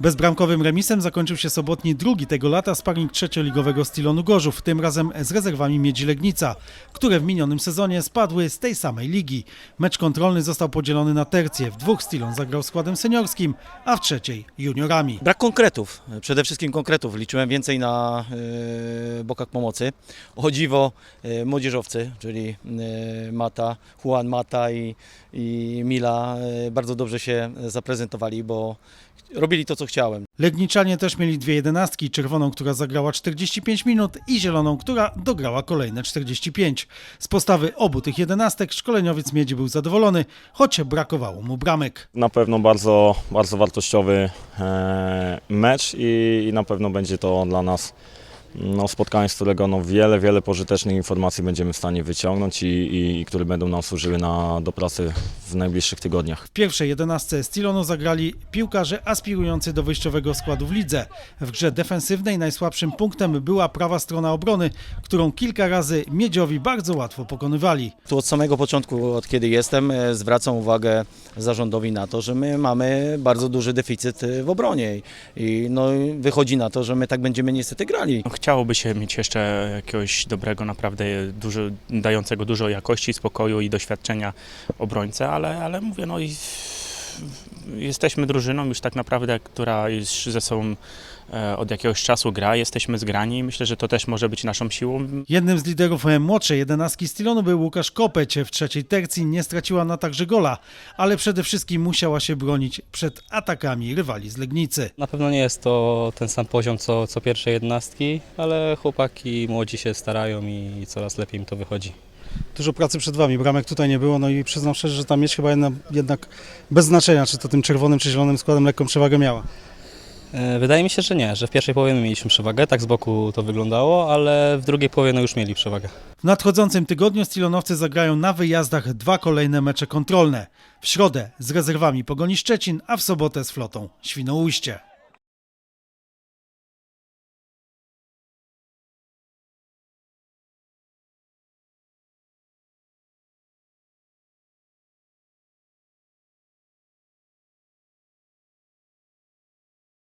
Bezbramkowym remisem zakończył się sobotni drugi tego lata sparring trzecioligowego Stilonu Gorzów, tym razem z rezerwami Miedzi Legnica, które w minionym sezonie spadły z tej samej ligi. Mecz kontrolny został podzielony na tercje. W dwóch Stilon zagrał składem seniorskim, a w trzeciej juniorami. Brak konkretów, przede wszystkim konkretów. Liczyłem więcej na e, bokach pomocy. O dziwo e, młodzieżowcy, czyli e, Mata, Juan Mata i, i Mila e, bardzo dobrze się zaprezentowali, bo robili to, co chciałem. Legniczanie też mieli dwie jedenastki, czerwoną, która zagrała 45 minut i zieloną, która dograła kolejne 45. Z postawy obu tych jedenastek szkoleniowiec Miedzi był zadowolony, choć brakowało mu bramek. Na pewno bardzo, bardzo wartościowy e, mecz i, i na pewno będzie to dla nas no, spotkanie, z którego no, wiele, wiele pożytecznych informacji będziemy w stanie wyciągnąć i, i, i które będą nam służyły na, do pracy w najbliższych tygodniach. W pierwszej jedenastce Stilonu zagrali piłkarze aspirujący do wyjściowego składu w lidze. W grze defensywnej najsłabszym punktem była prawa strona obrony, którą kilka razy Miedziowi bardzo łatwo pokonywali. Tu od samego początku, od kiedy jestem, e, zwracam uwagę zarządowi na to, że my mamy bardzo duży deficyt e, w obronie i, no, i wychodzi na to, że my tak będziemy niestety grali. Chciałoby się mieć jeszcze jakiegoś dobrego, naprawdę dużo, dającego dużo jakości, spokoju i doświadczenia obrońcę, ale, ale mówię, no i jesteśmy drużyną już tak naprawdę, która już ze sobą e, od jakiegoś czasu gra, jesteśmy zgrani i myślę, że to też może być naszą siłą. Jednym z liderów młodszej jedenastki Stilonu był Łukasz Kopeć. W trzeciej tercji nie straciła na także gola, ale przede wszystkim musiała się bronić przed atakami rywali z Legnicy. Na pewno nie jest to ten sam poziom co, co pierwsze jednostki, ale chłopaki młodzi się starają i coraz lepiej im to wychodzi. Dużo pracy przed wami, bramek tutaj nie było, no i przyznam szczerze, że ta mieć chyba jedna, jednak bez znaczenia, czy to tym czerwonym, czy zielonym składem lekką przewagę miała. E, Wydaje mi się, że nie, że w pierwszej połowie my mieliśmy przewagę, tak z boku to wyglądało, ale w drugiej połowie no już mieli przewagę. W nadchodzącym tygodniu Stilonowcy zagrają na wyjazdach dwa kolejne mecze kontrolne. W środę z rezerwami Pogoni Szczecin, a w sobotę z flotą Świnoujście.